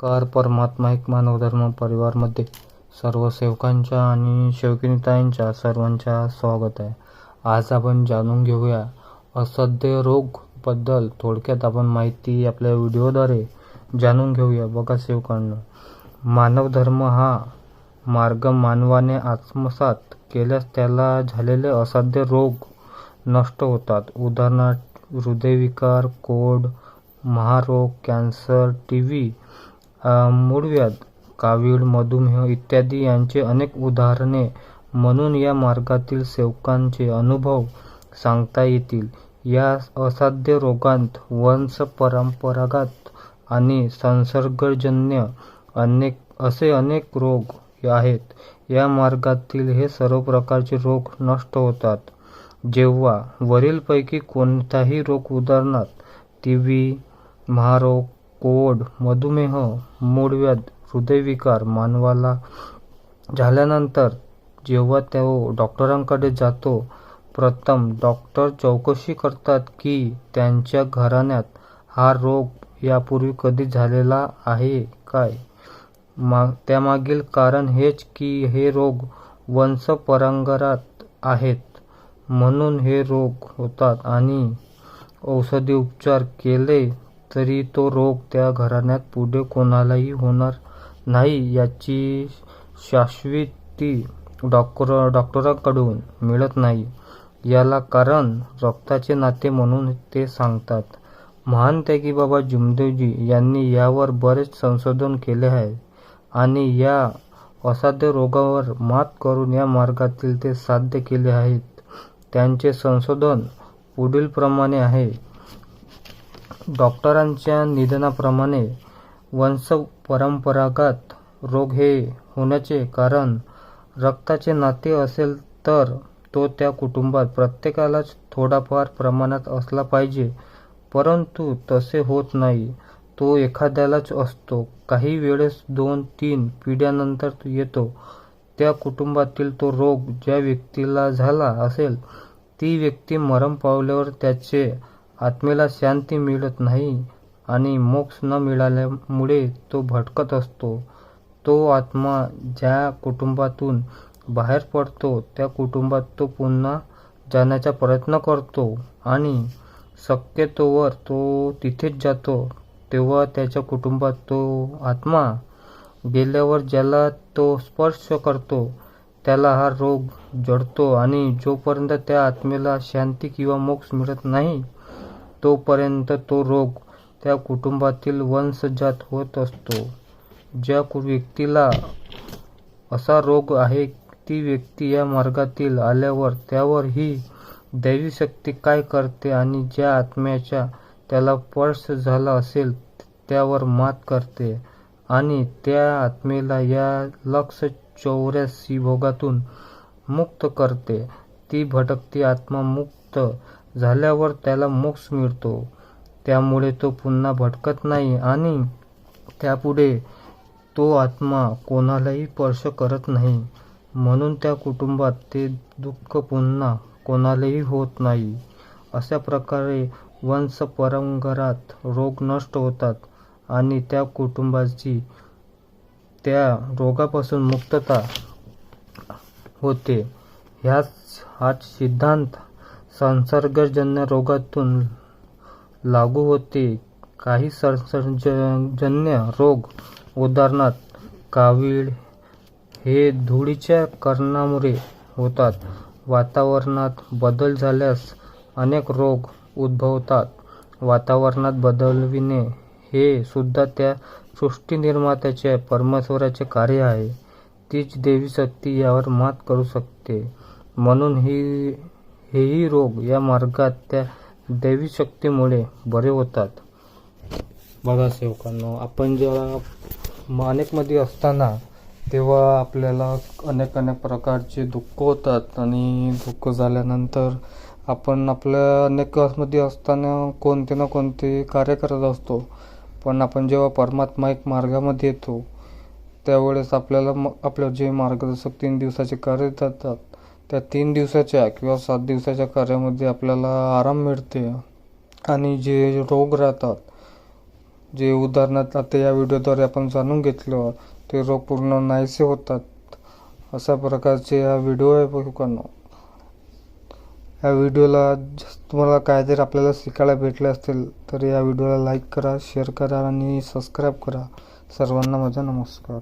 Car परमात्मा एक मानवधर्म परिवारमध्ये सर्व सेवकांच्या आणि सेवकिनीताईंच्या सर्वांच्या स्वागत आहे. आज आपण जाणून घेऊया असाध्य रोगबद्दल थोडक्यात आपण माहिती आपल्या व्हिडिओद्वारे जाणून घेऊया. बघा सेवकांना मानवधर्म हा मार्ग मानवाने आत्मसात केल्यास त्याला झालेले असाध्य रोग नष्ट होतात. उदाहरणार्थ हृदयविकार कोड महारोग कॅन्सर टी व्ही मूळव्याध कावीळ मधुमेह इत्यादी यांची अनेक उदाहरणे म्हणून या मार्गातील सेवकांचे अनुभव सांगता येतील. या असाध्य रोगांत वंशपरंपरागत आणि संसर्गजन्य अनेक असे अनेक रोग आहेत. या मार्गातील हे सर्व प्रकारचे रोग नष्ट होतात. जेव्हा वरीलपैकी कोणताही रोग उदाहरणार्थ टीबी महारोग कोड मधुमेह मूळव्याध हृदयविकार मानवाला झाल्यानंतर जेव्हा तो डॉक्टरांकडे जातो प्रथम डॉक्टर चौकशी करतात की त्यांच्या घराण्यात हा रोग यापूर्वी कधी झालेला आहे काय? मा त्यामागील कारण हेच की हे रोग वंशपरंगरात आहेत म्हणून हे रोग होतात आणि औषधी उपचार केले तरी तो रोग त्या घराण्यात पुढे कोणालाही होणार नाही याची शाश्वती डॉक्टर डॉक्टरांकडून मिळत नाही. याला कारण रक्ताचे नाते म्हणून ते सांगतात. महान त्यागी बाबा जुमदेवजी यांनी यावर बरेच संशोधन केले आहे आणि या असाध्य रोगावर मात करून या मार्गातील ते साध्य केले आहेत. त्यांचे संशोधन पुढीलप्रमाणे आहे. डॉक्टरांच्या निदानाप्रमाणे वंशपरंपरागत रोग हे होण्याचे कारण रक्ताचे नाते असेल तर तो त्या कुटुंबात प्रत्येकालाच थोडाफार प्रमाणात असला पाहिजे. परंतु तसे होत नाही. तो एखाद्यालाच असतो. काही वेळेस दोन तीन पिढ्यानंतर येतो. त्या कुटुंबातील तो रोग ज्या व्यक्तीला झाला असेल ती व्यक्ती मरण पावल्यावर त्याचे आत्मेला शांती मिळत नाही आणि मोक्ष न मिळाल्यामुळे तो भटकत असतो. तो आत्मा ज्या कुटुंबातून बाहेर पडतो त्या कुटुंबात तो पुन्हा जाण्याचा प्रयत्न करतो आणि शक्यतोवर तो तिथेच जातो. तेव्हा त्याच्या कुटुंबात तो आत्मा गेल्यावर ज्याला तो स्पर्श करतो त्याला हा रोग जडतो आणि जोपर्यंत त्या आत्मेला शांती किंवा मोक्ष मिळत नाही तोपर्यंत तो रोग त्या कुटुंबातील वंशजात होत असतो. ज्या व्यक्तीला असा रोग आहे ती व्यक्ती या मार्गातील आल्यावर त्यावर ही दैवी शक्ती काय करते आणि ज्या आत्म्याच्या त्याला स्पर्श झाला असेल त्यावर मात करते आणि त्या आत्मेला या लक्ष चौऱ्याऐंशी भोगातून मुक्त करते. ती भटकती आत्मा मुक्त झाल्यावर त्याला मोक्ष मिळतो. त्यामुळे तो पुन्हा भटकत नाही आणि त्यापुढे तो आत्मा कोणालाही स्पर्श करत नाही. म्हणून त्या कुटुंबात ते दुःख पुन्हा कोणालाही होत नाही. अशा प्रकारे वंशपरंपरागत रोग नष्ट होतात आणि त्या कुटुंबाची त्या रोगापासून मुक्तता होते. ह्याच हाच सिद्धांत संसर्गजन्य रोगातून लागू होते. काही संसर्गजन्य रोग उदाहरणार्थ कावीळ हे धुळीच्या कारणामुळे होतात. वातावरणात बदल झाल्यास अनेक रोग उद्भवतात. वातावरणात बदलविणे हे सुद्धा त्या सृष्टीनिर्मात्याच्या परमेश्वराचे कार्य आहे. तीच देवी शक्ती यावर मात करू शकते. म्हणून ही हेही रोग या मार्गात त्या दैवी शक्तीमुळे बरे होतात. बघा सेवकांनो आपण जेव्हा अनेकमध्ये असताना तेव्हा आपल्याला अनेक अनेक प्रकारचे दुःख होतात आणि दुःख झाल्यानंतर आपण आपल्या अनेकमध्ये असताना कोणते ना कोणते कार्य करत असतो. पण आपण जेव्हा परमात्मा एक मार्गामध्ये येतो त्यावेळेस आपल्याला मग आपलं जे मार्गदर्शक तीन दिवसाचे कार्य जातात त्या तीन दिवसाच्या किंवा सात दिवसाच्या कार्यामध्ये आपल्याला आराम मिळते. आणि जे रोग राहतात जे उदाहरणार्थ आता या व्हिडिओद्वारे आपण जाणून घेतलं ते रोग पूर्ण नाहीसे होतात. अशा प्रकारचे हा व्हिडिओ आहे लोकांना. या व्हिडिओला तुम्हाला काहीतरी आपल्याला शिकायला भेटले असतील तर या व्हिडिओला लाईक करा शेअर करा आणि सबस्क्राईब करा. सर्वांना माझा नमस्कार.